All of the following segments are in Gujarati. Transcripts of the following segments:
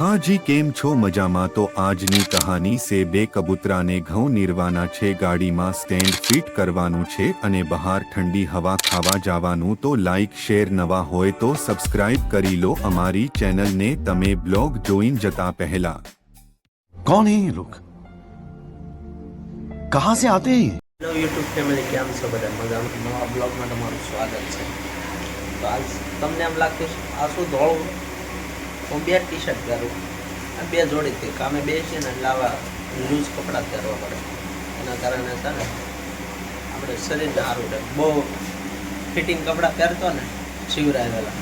હા જી કેમ છો મજામાં તો આજની કહાની સે બે કબૂતરાને ઘઉં નીરવાના છે ગાડીમાં સ્ટેન્ડ ફિટ કરવાનું છે અને બહાર ઠંડી હવા ખાવા જવાનું તો લાઈક શેર નવા હોય તો સબસ્ક્રાઇબ કરી લો અમારી ચેનલને તમે બ્લોગ જોઈન જતા પહેલા कौन है ये लोग कहां से आते हैं ये? હેલો યુટ્યુબ ફેમિલી કેમ છો બધા મજામાં નવા બ્લોગમાં તમારું સ્વાગત છે તો આજ તમને એમ લાગતું છે આ શું ધોળું હું બે ટી શર્ટ પહેરું. આ બે જોડીથી કામે બેસીને આવા લૂઝ કપડાં પહેરવા પડે. એના કારણે છે ને, આપણે શરીરને સારું રહે. બહુ ફિટિંગ કપડાં પહેરતો ને શિવરાયેલા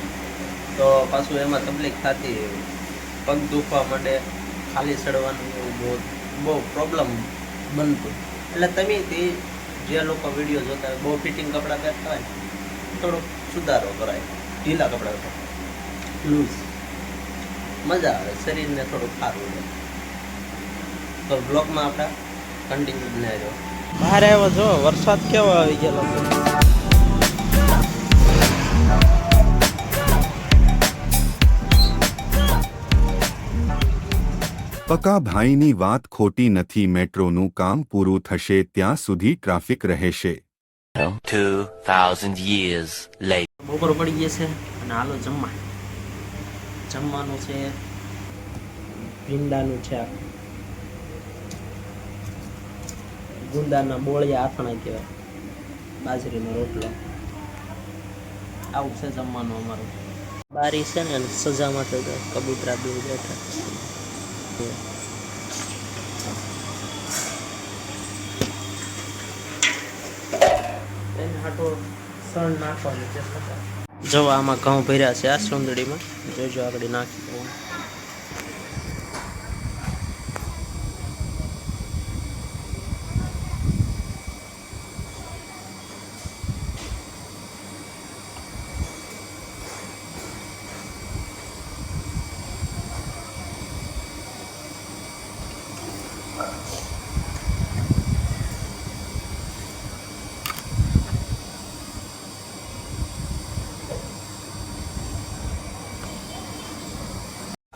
તો પાછું એમાં તકલીફ થતી પગ દુખવા માટે ખાલી ચડવાનું એવું બહુ બહુ પ્રોબ્લેમ બનતું. એટલે તમે તે જે લોકો વીડિયો જોતા હોય, બહુ ફિટિંગ કપડાં પહેરતા હોય, થોડુંક સુધારો કરાય. ઢીલા કપડાં લૂઝ મજા આવે શરીરને થોડું સારું રહે. તો બ્લોકમાં આપણે કન્ટિન્યુ બનાવી રહ્યો. બહાર આવ્યો જો વરસાદ કેવો આવી ગયેલો પકા ભાઈની વાત ખોટી નથી મેટ્રોનું કામ પૂરું થશે ત્યાં સુધી ટ્રાફિક રહેશે. 2,000 years later. બપોર પડી ગયે છે અને હાલો જમવા. જમવાનું છે, ભીંડાનું છે ગુંદાના બોળિયા આથણા કહેવાય, બાજરીનો રોટલો. આવું છે જમવાનું અમારું. બારી છે ને સજા માટે કબૂતરા બે બેઠા એને હાટો સણ નાખવાનું છે જો આમાં ઘઉં ભર્યા છે આ સુંદડીમાં. જોજો આગળ નાખી દઉં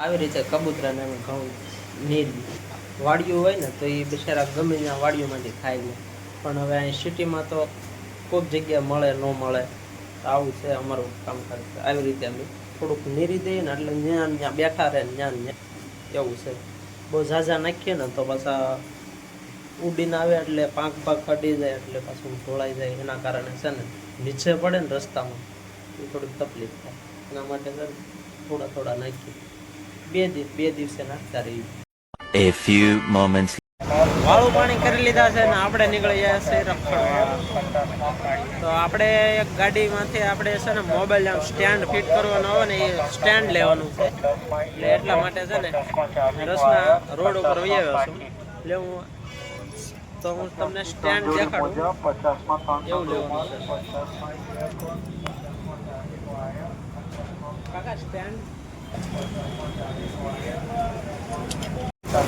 આવી રીતે કબૂતરાને અમે ઘઉં નીર વાડિયું હોય ને, તો એ બિચારા ગમે ત્યાં વાડિયુંમાંથી ખાઈ લે પણ હવે અહીં સિટીમાં તો કોઈક જગ્યાએ મળે, ન મળે, તો આવું છે અમારું કામકાજ. આવી રીતે અમે થોડુંક નીરી દઈએ ને, એટલે જ્યાં ત્યાં બેઠા રહે જ્ઞાન જ્યાં એવું છે. બહુ ઝાઝા નાખીએ ને, તો પાછા ઉડીને આવે એટલે પાંખ પાંખ અડી જાય, એટલે પાછું ઢોળાઈ જાય. એના કારણે છે ને, નીચે પડે ને રસ્તામાં, એ થોડીક તકલીફ થાય. એના માટે છે થોડા થોડા નાખીએ. બે બે દિવસે નાખતા રહી. A few moments વાળું પાણી કરી લીધા છે ને આપણે નીકળી ગયા છે રખડવા. તો આપણે એક ગાડીમાંથી આપણે છે ને મોબાઈલ આમ સ્ટેન્ડ ફિટ કરવાનો આવે ને એ સ્ટેન્ડ લેવાનું છે. એટલે એટલા માટે છે ને રસના રોડ ઉપર વહી આવ્યો છું. એટલે હું તો હું તમને સ્ટેન્ડ દેખાડું. એવું લેવાનું છે. કાકા સ્ટેન્ડ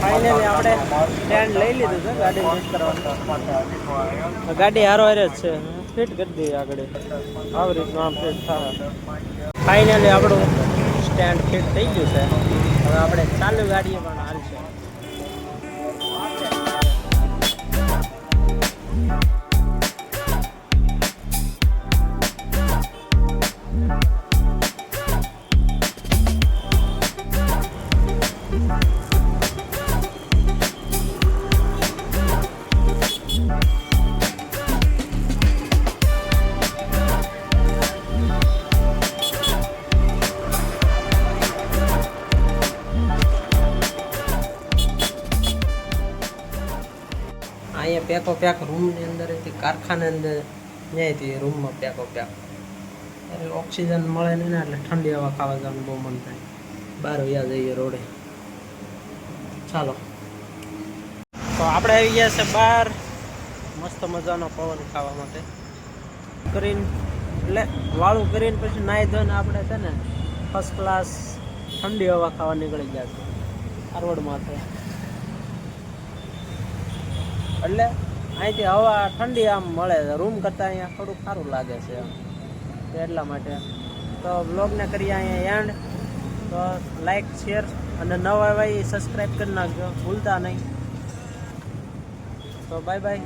ફાઇનલી આપણે સ્ટેન્ડ લઈ લીધું છે, ગાડી ફિટ કરવાનું. ગાડી હારો હારે છે. ફિટ કરી દઈએ આગળ. આવી રીતનું આમ ફિટ થાય. ફાઇનલી આપણું સ્ટેન્ડ ફિટ થઈ ગયું છે. હવે આપણે ચાલુ ગાડીએ પણ હાલ પેકો પેક રૂમની અંદર હતી કારખાને અંદર ત્યાંથી રૂમમાં પેકો પેક ત્યારે ઓક્સિજન મળે નહીં ને એટલે ઠંડી હવા ખાવા જવાનું બહુ મન થાય. બહાર વ્યા જઈએ રોડે. ચાલો. તો આપણે આવી ગયા છે બહાર મસ્ત મજાનો પવન ખાવા માટે. કરીને, એટલે વાળું કરીને પછી નાહી ધોઈને આપણે છે ને ફર્સ્ટ ક્લાસ ઠંડી હવા ખાવા નીકળી ગયા છે હારવડમાંથી એટલે અહીંથી હવા ઠંડી આમ મળે છે. રૂમ કરતાં અહીંયા થોડુંક સારું લાગે છે તો એટલા માટે. તો બ્લોગને કરીએ અહીંયા એન્ડ તો લાઈક શેર અને નવા આવ્યા એ સબસ્ક્રાઈબ કરી નાખજો. ભૂલતા નહીં. તો બાય બાય